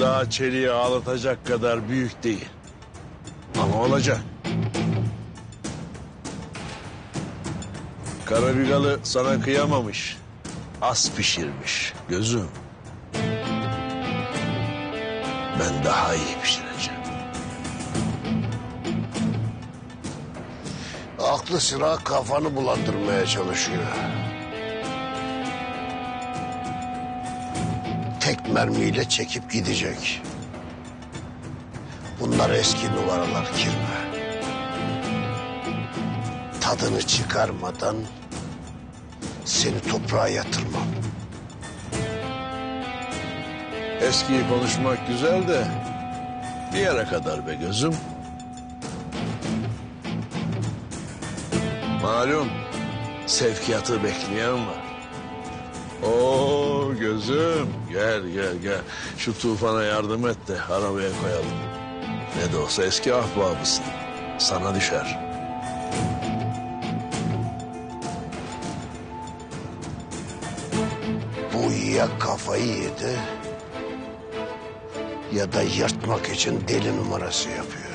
Daha çeliği ağlatacak kadar büyük değil. Ama olacak. Karabigalı sana kıyamamış. Az pişirmiş gözüm. Ben daha iyi pişireceğim. Aklı sıra kafanı bulandırmaya çalışıyor. Tek mermiyle çekip gidecek. Bunlar eski numaralar kirme. Tadını çıkarmadan seni toprağa yatırmam. Eskiyi konuşmak güzel de bir yere kadar be gözüm. Malum sevkiyatı bekleyen var. Oo gözüm gel gel gel. Şu tufana yardım et de arabaya koyalım. Ne de olsa eski ahbabısın. Sana düşer. Bu ya kafayı yedi ya da yırtmak için deli numarası yapıyor.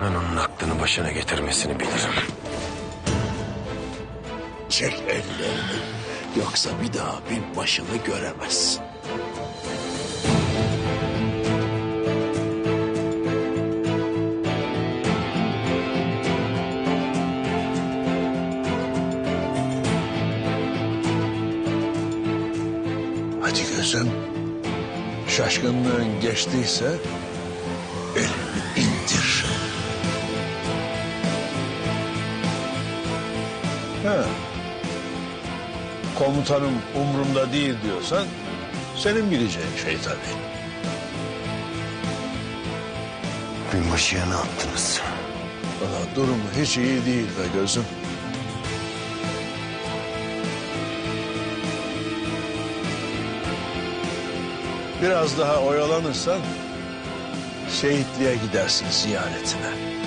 Ben onun aklını başına getirmesini bilirim. Çek ellerini. Yoksa bir daha bin başını göremezsin. Hadi gözüm. Şaşkınlığın geçtiyse Komutanım umrumda değil diyorsan senin bileceğin şey tabii. Binbaşıya ne yaptınız? Valla durumu hiç iyi değil be gözüm. Biraz daha oyalanırsan şehitliğe gidersin ziyaretine.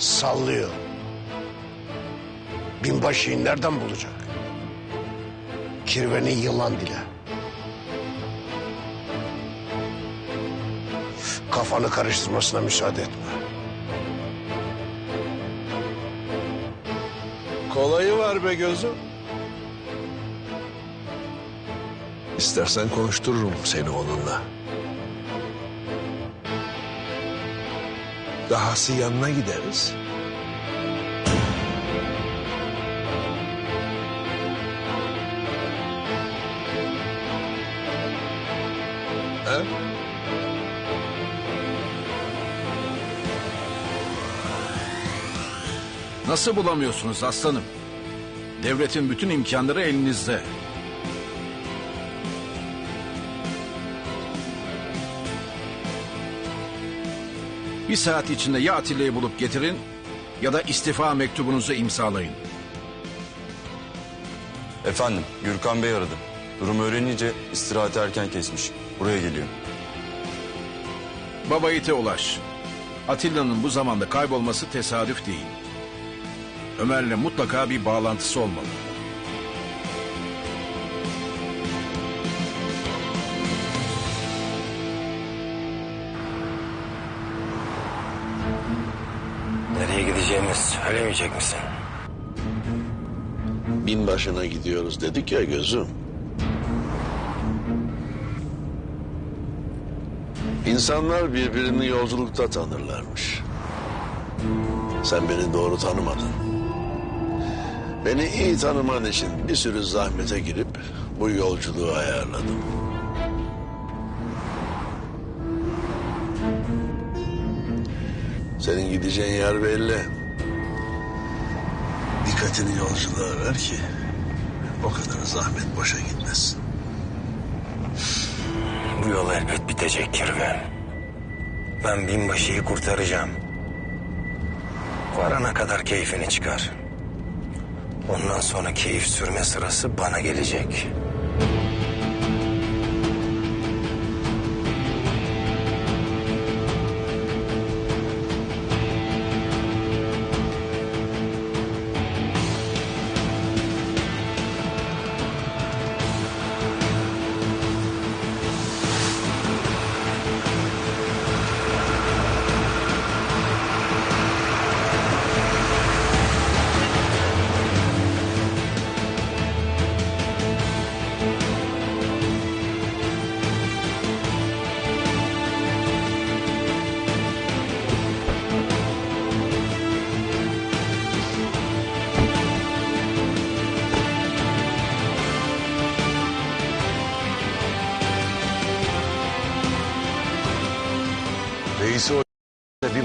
Sallıyor. Binbaşıyı nereden bulacak? Kirveni yılan dile. Kafanı karıştırmasına müsaade etme. Kolayı var be gözüm. İstersen konuştururum seni onunla. Dahası yanına gideriz. He? Nasıl bulamıyorsunuz aslanım? Devletin bütün imkanları elinizde. Bir saat içinde ya Atilla'yı bulup getirin ya da istifa mektubunuzu imzalayın. Efendim, Gürkan Bey aradı. Durumu öğrenince istirahati erken kesmiş. Buraya geliyor. Baba ite ulaş. Atilla'nın bu zamanda kaybolması tesadüf değil. Ömer'le mutlaka bir bağlantısı olmalı. Nereye gideceğimiz söylemeyecek misin? Binbaşına gidiyoruz dedik ya gözüm. İnsanlar birbirini yolculukta tanırlarmış. Sen beni doğru tanımadın. Beni iyi tanıman için bir sürü zahmete girip bu yolculuğu ayarladım. Senin gideceğin yer belli. Dikkatini yolculuğa ver ki o kadar zahmet boşa gitmesin. Bu yol elbet bitecek Kirve. Ben binbaşıyı kurtaracağım. Varana kadar keyfini çıkar. Ondan sonra keyif sürme sırası bana gelecek.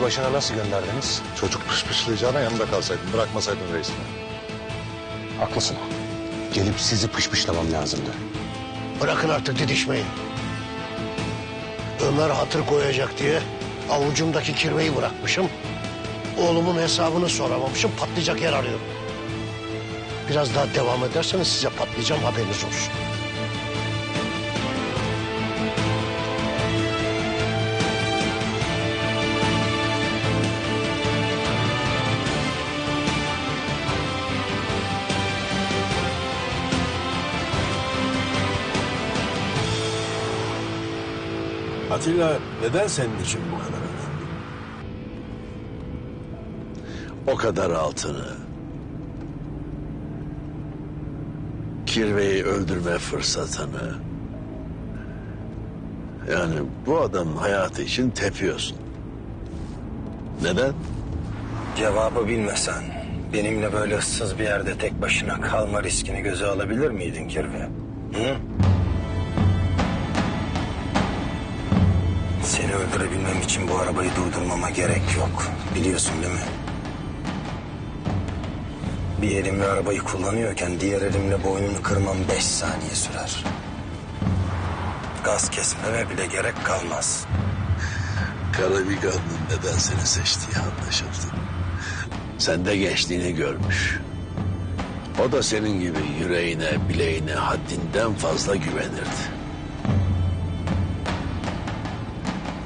Başına nasıl gönderdiniz? Çocuk pışpışlayacağına yanında kalsaydın, bırakmasaydın reisini. Haklısın. Gelip sizi pışpışlamam lazımdı. Bırakın artık didişmeyi. Ömer hatır koyacak diye avucumdaki kirveyi bırakmışım. Oğlumun hesabını soramamışım. Patlayacak yer arıyorum. Biraz daha devam ederseniz size patlayacağım haberiniz olsun. Atilla neden senin için bu kadar önemli? O kadar altını, kirveyi öldürme fırsatını, yani bu adamın hayatı için tepiyorsun. Neden? Cevabı bilmesen benimle böyle ıssız bir yerde tek başına kalma riskini göze alabilir miydin Kirve? Hı? Seni öldürebilmem için bu arabayı durdurmama gerek yok. Biliyorsun değil mi? Bir elimle arabayı kullanıyorken diğer elimle boynunu kırmam beş saniye sürer. Gaz kesmeme bile gerek kalmaz. Karabiga'nın neden seni seçtiği anlaşıldı. Sen de gençliğini görmüş. O da senin gibi yüreğine, bileğine haddinden fazla güvenirdi.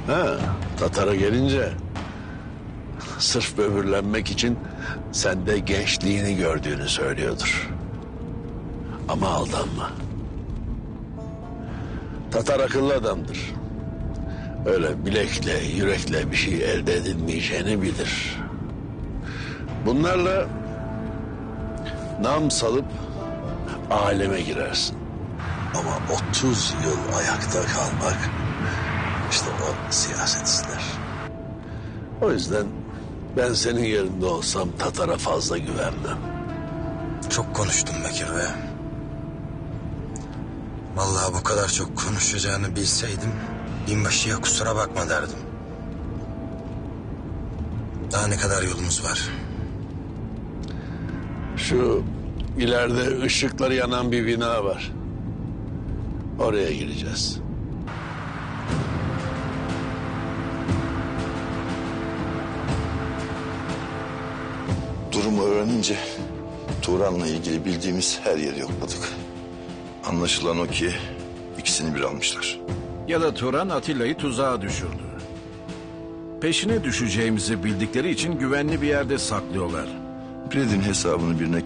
Ha, Tatar'a gelince sırf böbürlenmek için sende gençliğini gördüğünü söylüyordur. Ama aldanma. Tatar akıllı adamdır. Öyle bilekle, yürekle bir şey elde edilmeyeceğini bilir. Bunlarla nam salıp aleme girersin. Ama 30 yıl ayakta kalmak işte o siyaset ister. O yüzden ben senin yerinde olsam Tatar'a fazla güvenmem. Çok konuştum Bekir be. Vallahi bu kadar çok konuşacağını bilseydim binbaşıya kusura bakma derdim. Daha ne kadar yolumuz var? Şu ileride ışıkları yanan bir bina var. Oraya gireceğiz. Durumu öğrenince Turan'la ilgili bildiğimiz her yeri yokladık. Anlaşılan o ki ikisini bir almışlar. Ya da Turan Atilla'yı tuzağa düşürdü. Peşine düşeceğimizi bildikleri için güvenli bir yerde saklıyorlar. Bred'in hesabını birine